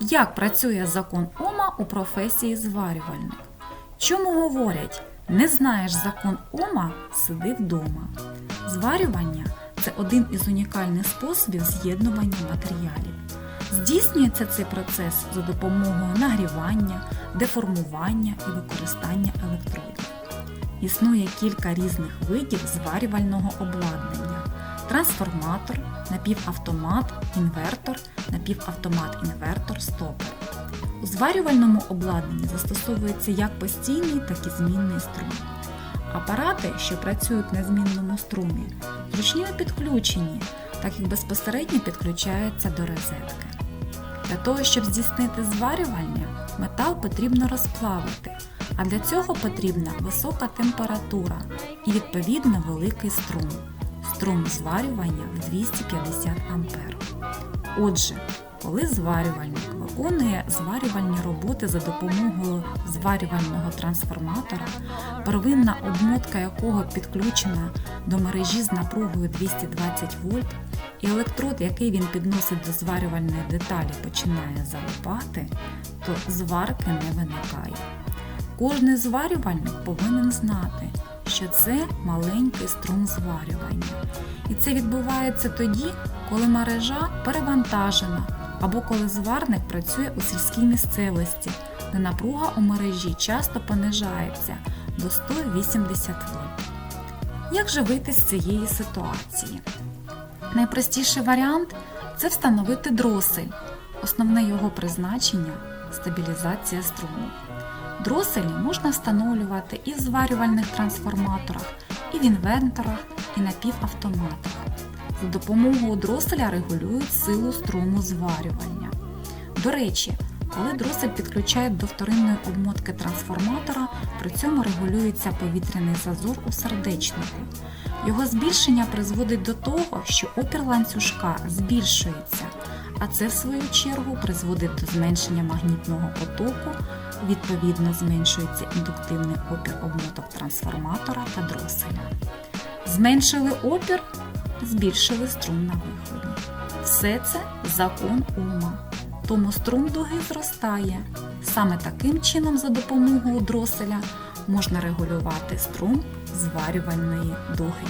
Як працює закон Ома у професії зварювальник? Чому говорять, не знаєш закон Ома, сиди вдома. Зварювання це один із унікальних способів з'єднування матеріалів. Здійснюється цей процес за допомогою нагрівання, деформування і використання електродів. Існує кілька різних видів зварювального обладнання: трансформатор, напівавтомат, інвертор, напівавтомат-інвертор, стопер. У зварювальному обладнанні застосовується як постійний, так і змінний струм. Апарати, що працюють на змінному струмі, зручні у підключенні, так як безпосередньо підключаються до розетки. Для того, щоб здійснити зварювання, метал потрібно розплавити, а для цього потрібна висока температура і відповідно великий струм. Струм зварювання в 250 А. Отже, коли зварювальник виконує зварювальні роботи за допомогою зварювального трансформатора, первинна обмотка якого підключена до мережі з напругою 220 вольт, і електрод, який він підносить до зварювальної деталі, починає залипати, то зварки не виникає. Кожний зварювальник повинен знати, що це маленький струм зварювання. І це відбувається тоді, коли мережа перевантажена або коли зварник працює у сільській місцевості, де напруга у мережі часто понижається до 180 вольт. Як же вийти з цієї ситуації? Найпростіший варіант це встановити дросель. Основне його призначення стабілізація струму. Дроселі можна встановлювати і в зварювальних трансформаторах, і в інвенторах, і напівавтоматах. За допомогою дроселя регулюють силу струму зварювання. До речі, коли дросель підключають до вторинної обмотки трансформатора, при цьому регулюється повітряний зазор у сердечнику. Його збільшення призводить до того, що опір ланцюжка збільшується, а це в свою чергу призводить до зменшення магнітного потоку, відповідно зменшується індуктивний опір обмоток трансформатора та дроселя. Зменшили опір, збільшили струм на виході. Все це закон Ома. Тому струм дуги зростає. Саме таким чином, за допомогою дроселя, можна регулювати струм зварювальної дуги.